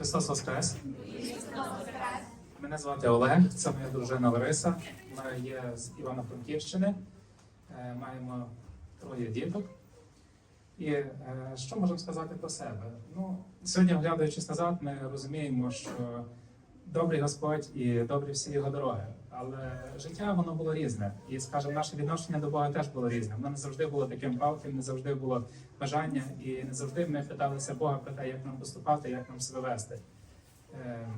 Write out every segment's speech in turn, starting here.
Христос Воскрес! Мене звати Олег, це моя дружина Лариса. Ми є з Івано-Франківщини. Е, Маємо троє діток. І е, що можемо сказати про себе? Ну, сьогодні, оглядаючись назад, ми розуміємо, що добрий Господь і добрі всі його дороги. Але життя воно було різне. І, скажімо, наше відношення до Бога теж було різне. Воно не завжди було таким палким, не завжди було бажання, і не завжди ми питалися Бога про те, як нам поступати, як нам себе вести. Е,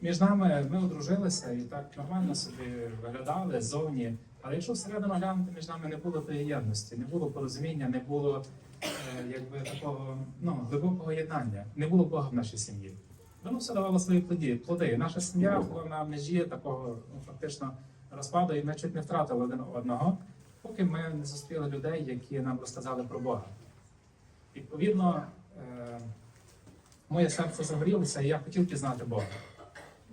Між нами ми одружилися і так нормально собі виглядали ззовні. Але якщо всередину глянути, між нами не було тої єдності, не було порозуміння, не було е, якби такого ну, глибокого єднання, не було Бога в нашій сім'ї. Воно все давало свої плоди. плоди. Наша сім'я була на межі такого ну, фактично розпаду, і ми чуть не втратили один одного, поки ми не зустріли людей, які нам розказали про Бога. Відповідно, е, моє серце загорілося, і я хотів пізнати Бога.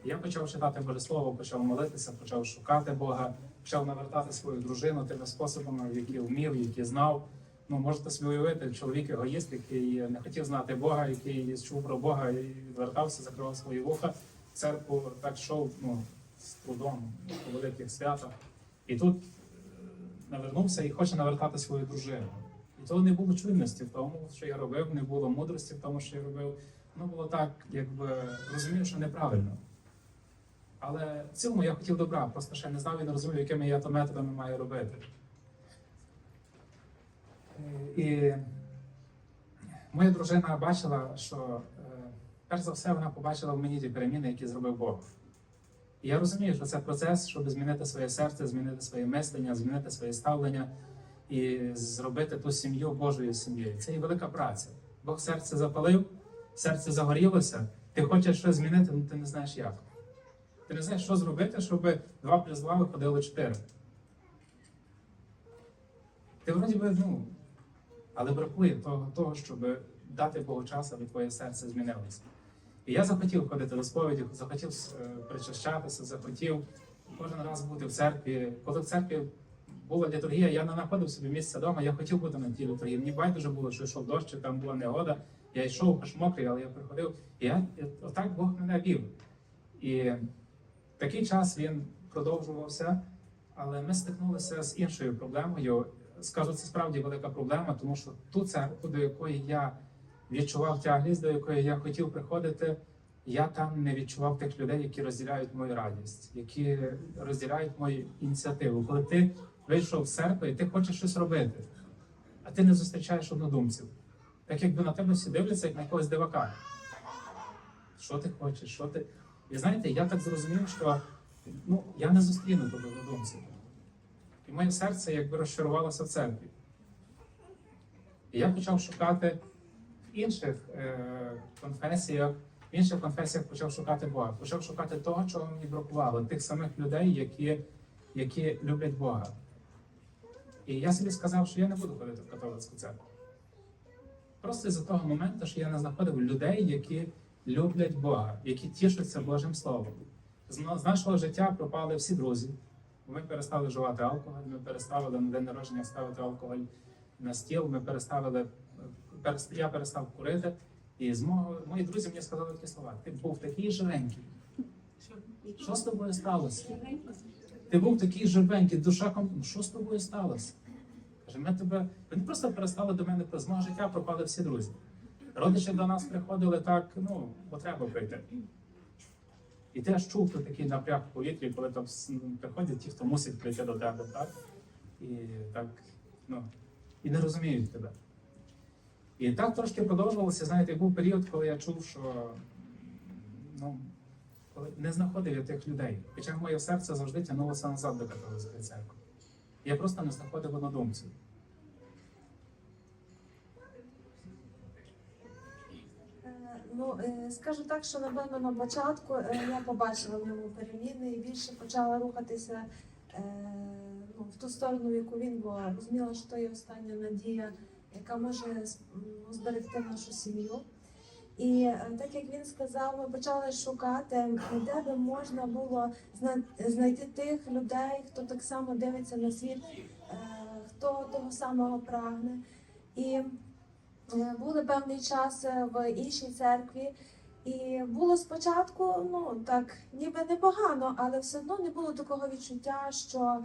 Я почав читати Боже Слово, почав молитися, почав шукати Бога, почав навертати свою дружину тими способами, які вмів, які знав. Ну, можете собі уявити, чоловік егоїст, який не хотів знати Бога, який чув про Бога і відвертався, закривав свої вуха. Церкву так йшов ну, з трудом по великих святах. І тут е, навернувся і хоче навертати свою дружину. І то не було чуйності в тому, що я робив, не було мудрості в тому, що я робив. Воно було так, якби розумів, що неправильно. Але в цілому я хотів добра, просто ще не знав і не розумів, якими я то методами маю робити. І моя дружина бачила, що е, перш за все вона побачила в мені ті переміни, які зробив Бог. І я розумію, що це процес, щоб змінити своє серце, змінити своє мислення, змінити своє ставлення і зробити ту сім'ю Божою сім'єю. Це і велика праця. Бог серце запалив, серце загорілося, ти хочеш щось змінити, але ти не знаєш як. Ти не знаєш, що зробити, щоб 2 плюс 2 виходило 4. Ти вроді би, ну, але бракує того, того, щоб дати Богу час, аби твоє серце змінилося. І я захотів ходити до сповіді, захотів е, причащатися, захотів кожен раз бути в церкві. Коли в церкві була літургія, я не знаходив собі місця вдома, я хотів бути на тій літургії. Мені байдуже було, що йшов дощ, там була негода. Я йшов аж мокрий, але я приходив. І я, отак Бог мене вів. І такий час він продовжувався, але ми стикнулися з іншою проблемою. Скажу, це справді велика проблема, тому що ту церкву, до якої я відчував тяглість, до якої я хотів приходити, я там не відчував тих людей, які розділяють мою радість, які розділяють мою ініціативу. Коли ти вийшов з церкви і ти хочеш щось робити, а ти не зустрічаєш однодумців. Так якби на тебе всі дивляться, як на якогось дивака. Що ти хочеш, що ти. І знаєте, я так зрозумів, що ну, я не зустріну тебе однодумців. І моє серце якби розчарувалося в церкві. І я почав шукати в інших е, конфесіях, в інших конфесіях почав шукати Бога, почав шукати того, чого мені бракувало, тих самих людей, які, які люблять Бога. І я собі сказав, що я не буду ходити в католицьку церкву. Просто з того моменту, що я не знаходив людей, які люблять Бога, які тішаться Божим Словом. З нашого життя пропали всі друзі. Ми перестали вживати алкоголь, ми перестали на день народження ставити алкоголь на стіл, ми переставили, перес- я перестав курити. І з мого, мої друзі мені сказали такі слова: ти був такий живенький. Що з тобою сталося? Ти був такий живенький, душа ком... Ну, Що з тобою сталося? Каже, ми тебе. Вони просто перестали до мене з мого життя пропали всі друзі. Родичі до нас приходили так, ну, бо треба прийти. І ти аж чув тут такий напряг в повітрі, коли там приходять ті, хто мусить прийти до тебе, так? І так, ну, і не розуміють тебе. І так трошки продовжувалося. Знаєте, був період, коли я чув, що ну, коли не знаходив я тих людей. Хоча моє серце завжди тягнулося назад до католицької церкви. Я просто не знаходив однодумців. Е, Ну, е, скажу так, що напевно на початку е, я побачила в ньому переміни і більше почала рухатися е, ну, в ту сторону, в яку він, бо розуміла, що то є остання надія, яка може зберегти нашу сім'ю. І так як він сказав, ми почали шукати, де би можна було знайти тих людей, хто так само дивиться на світ, хто того самого прагне. І Були певний час е, в іншій церкві, І було спочатку, ну так, ніби непогано, але все одно не було такого відчуття, що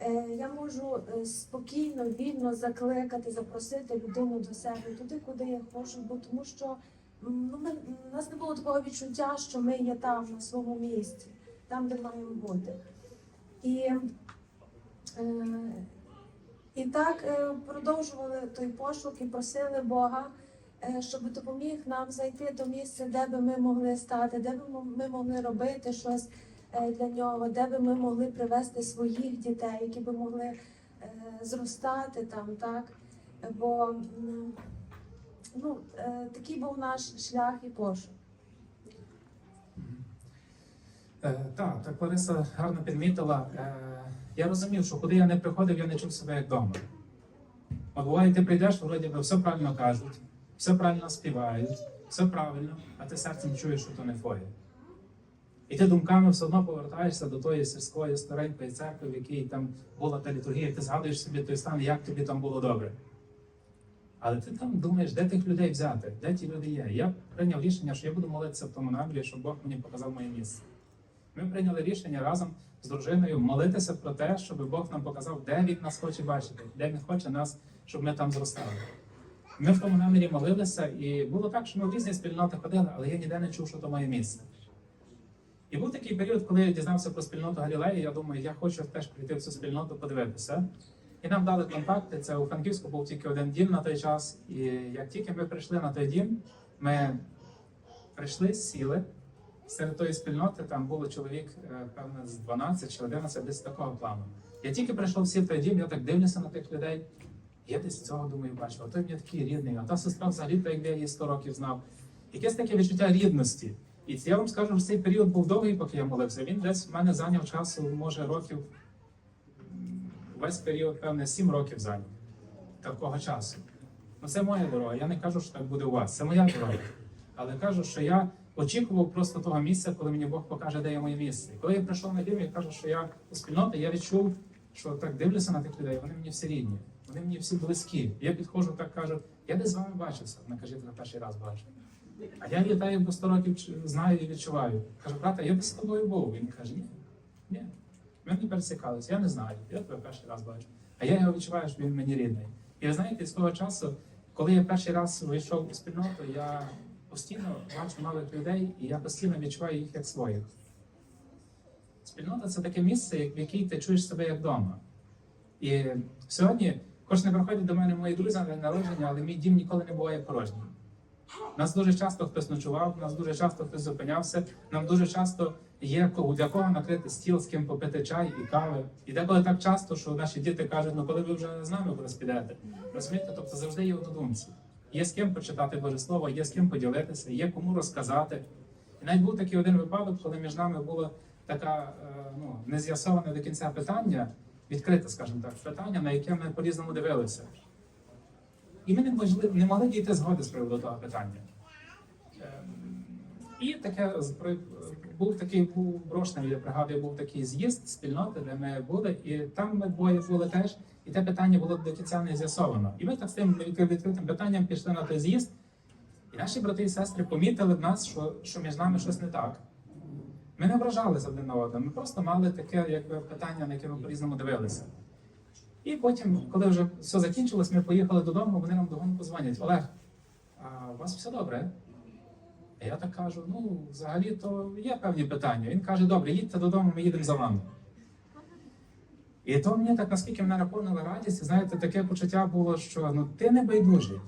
е, я можу е, спокійно, вільно закликати, запросити людину до себе туди, куди я хочу, бо тому що ну, ми, у нас не було такого відчуття, що ми є там на своєму місці, там, де маємо бути. І, е, і так е, продовжували той пошук і просили Бога, е, щоб допоміг нам зайти до місця, де би ми могли стати, де би ми могли робити щось е, для нього, де би ми могли привести своїх дітей, які би могли зростати там, так? Бо ну, такий був наш шлях і пошук. Е, так, так Лариса гарно підмітила. Е, я розумів, що куди я не приходив, я не чув себе як вдома. От буває, ти прийдеш, вроді би все правильно кажуть, все правильно співають, все правильно, а ти серцем чуєш, що то не твоє. І ти думками все одно повертаєшся до тої сільської старенької церкви, в якій там була та літургія, ти згадуєш собі той стан, як тобі там було добре. Але ти там думаєш, де тих людей взяти, де ті люди є. Я прийняв рішення, що я буду молитися в тому намірі, щоб Бог мені показав моє місце. Ми прийняли рішення разом з дружиною молитися про те, щоб Бог нам показав, де він нас хоче бачити, де він хоче нас, щоб ми там зростали. Ми в тому намірі молилися, і було так, що ми в різні спільноти ходили, але я ніде не чув, що то моє місце. І був такий період, коли я дізнався про спільноту Галілеї, я думаю, я хочу теж прийти в цю спільноту, подивитися. І нам дали контакти. Це у Франківську був тільки один дім на той час. І як тільки ми прийшли на той дім, ми прийшли, сіли. Серед тої спільноти там було чоловік, е, певно, з 12 чи 11, десь такого плану. Я тільки прийшов сів в той дім, я так дивлюся на тих людей. Я десь цього думаю, бачу, а той мені такий рідний, а та сестра взагалі, так якби я її 100 років знав. Якесь таке відчуття рідності. І я вам скажу, що цей період був довгий, поки я молився. Він десь в мене зайняв часу, може, років весь період, певне, 7 років зайняв такого часу. Ну, це моя дорога. Я не кажу, що так буде у вас. Це моя дорога. Але кажу, що я очікував просто того місця, коли мені Бог покаже, де є моє місце. І коли я прийшов на дім, я кажу, що я у спільноти, я відчув, що так дивлюся на тих людей, вони мені всі рідні, вони мені всі близькі. Я підходжу, так кажу, я десь з вами бачився. Вона каже, я тебе перший раз бачу. А я вітаю, бо 100 років знаю і відчуваю. Кажу, брате, я би з тобою був. Він каже, ні, ні. Ми не пересікалися, я не знаю, я тебе перший раз бачу. А я його відчуваю, що він мені рідний. І знаєте, з того часу, коли я перший раз вийшов у спільноту, я постійно бачу нових людей, і я постійно відчуваю їх як своїх. Спільнота це таке місце, в якій ти чуєш себе як вдома. І сьогодні, хоч не приходять до мене мої друзі на народження, але мій дім ніколи не буває порожнім. Нас дуже часто хтось ночував, нас дуже часто хтось зупинявся, нам дуже часто є для кого накрити стіл, з ким попити чай і кави. І деколи так часто, що наші діти кажуть, ну коли ви вже з нами кудись підете. Розумієте, тобто завжди є однодумці. Є з ким почитати Боже Слово, є з ким поділитися, є кому розказати. І навіть був такий один випадок, коли між нами було таке ну, не з'ясоване до кінця питання, відкрите, скажімо так, питання, на яке ми по-різному дивилися. І ми не могли, не могли дійти згоди з приводу того питання. Ем, І таке був такий був брошний, я пригадую, був такий з'їзд спільноти, де ми були, і там ми двоє були теж, і те питання було до кінця не з'ясовано. І ми так з тим відкритим питанням пішли на той з'їзд, і наші брати і сестри помітили в нас, що, що між нами щось не так. Ми не ображалися один на одного, ми просто мали таке якби, питання, на яке ми по-різному дивилися. І потім, коли вже все закінчилось, ми поїхали додому, вони нам догонку позвонять. Олег, а у вас все добре? А я так кажу: ну, взагалі то є певні питання. Він каже, добре, їдьте додому, ми їдемо за вами. І то мені так наскільки мене наповнила радість, і знаєте, таке почуття було, що ну ти не байдужий.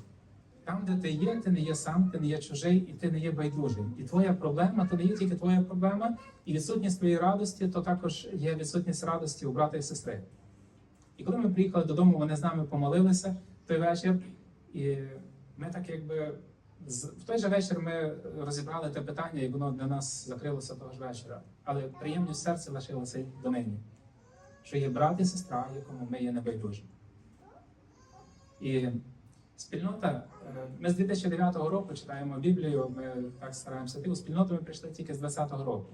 Там, де ти є, ти не є сам, ти не є чужий, і ти не є байдужий. І твоя проблема то не є тільки твоя проблема, і відсутність твоєї радості, то також є відсутність радості у брата і сестри. І коли ми приїхали додому, вони з нами помолилися той вечір, і ми так якби в той же вечір ми розібрали те питання, і воно для нас закрилося того ж вечора. Але приємність серця лишилася й донині, що є брат і сестра, якому ми є небайдужі. І спільнота, е, ми з 2009 року читаємо Біблію, ми так стараємося. У спільноту ми прийшли тільки з 2020 року.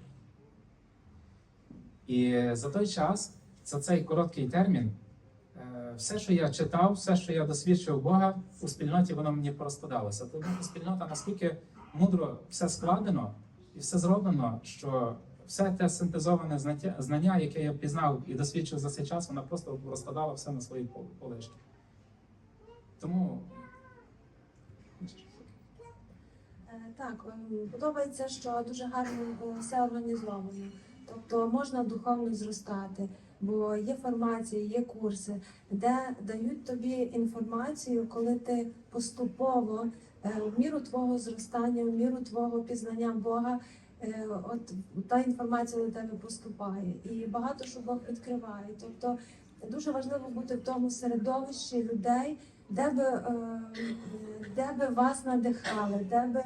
І за той час, за цей короткий термін, все, що я читав, все, що я досвідчив Бога у спільноті, воно мені порозпадалося. Тому спільнота наскільки мудро все складено і все зроблено, що все те синтезоване знання, яке я пізнав і досвідчив за цей час, воно просто розкладало все на свої пол- полишки. Тому Е, Так, ем, подобається, що дуже гарно все організовано. Тобто можна духовно зростати, бо є формація, є курси, де дають тобі інформацію, коли ти поступово е, в міру твого зростання, в міру твого пізнання Бога. е, От та інформація до тебе поступає, і багато що Бог відкриває. Тобто дуже важливо бути в тому середовищі людей, де би, е, де би вас надихали, де би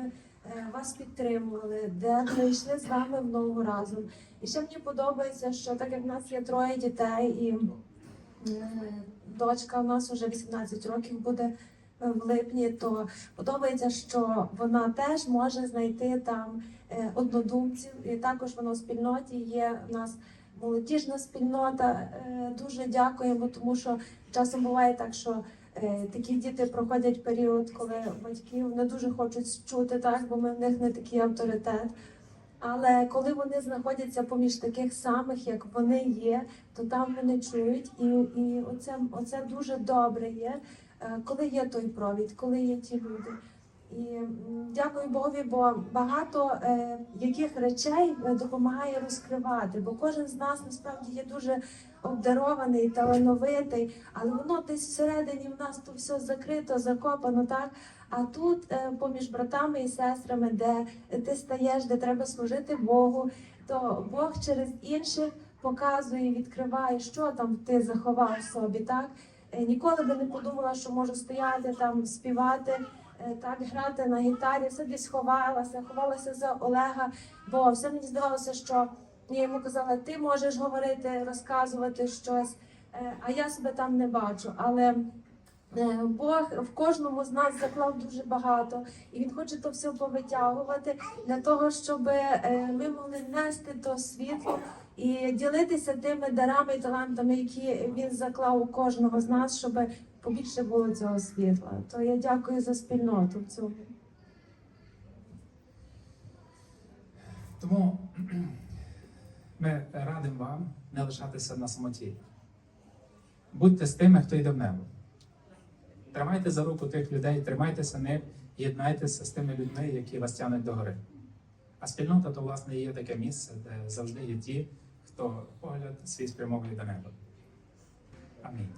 вас підтримували, де б йшли з вами в ногу разом. І ще мені подобається, що так як в нас є троє дітей, і е, дочка у нас вже 18 років буде е, в липні, то подобається, що вона теж може знайти там е, однодумців. І також вона в спільноті є в нас. Молодіжна спільнота Е, дуже дякуємо, тому що часом буває так, що е, такі діти проходять період, коли батьків не дуже хочуть чути, так, бо ми в них не такий авторитет. Але коли вони знаходяться поміж таких самих, як вони є, то там вони чують, і, і оце, оце дуже добре є, е, коли є той провід, коли є ті люди. І дякую Богові, бо багато е, яких речей е, допомагає розкривати, бо кожен з нас насправді є дуже обдарований, талановитий, але воно десь всередині в нас то все закрито, закопано, так. А тут е, поміж братами і сестрами, де ти стаєш, де треба служити Богу, то Бог через інших показує, відкриває, що там ти заховав собі, так. Е, Ніколи би не подумала, що можу стояти там, співати, е, так грати на гітарі, все десь ховалася, ховалася за Олега, бо все мені здавалося, що я йому казала, ти можеш говорити, розказувати щось, е, а я себе там не бачу. Але е, Бог в кожному з нас заклав дуже багато, і він хоче то все повитягувати для того, щоб е, ми могли нести то світло і ділитися тими дарами і талантами, які він заклав у кожного з нас, щоб побільше було цього світла. То я дякую за спільноту цьому. Тому ми радимо вам не лишатися на самоті. Будьте з тими, хто йде в небо. Тримайте за руку тих людей, тримайтеся ним, єднайтеся з тими людьми, які вас тягнуть до гори. А спільнота то, власне, є таке місце, де завжди є ті, хто погляд свій спрямовує до неба. Амінь.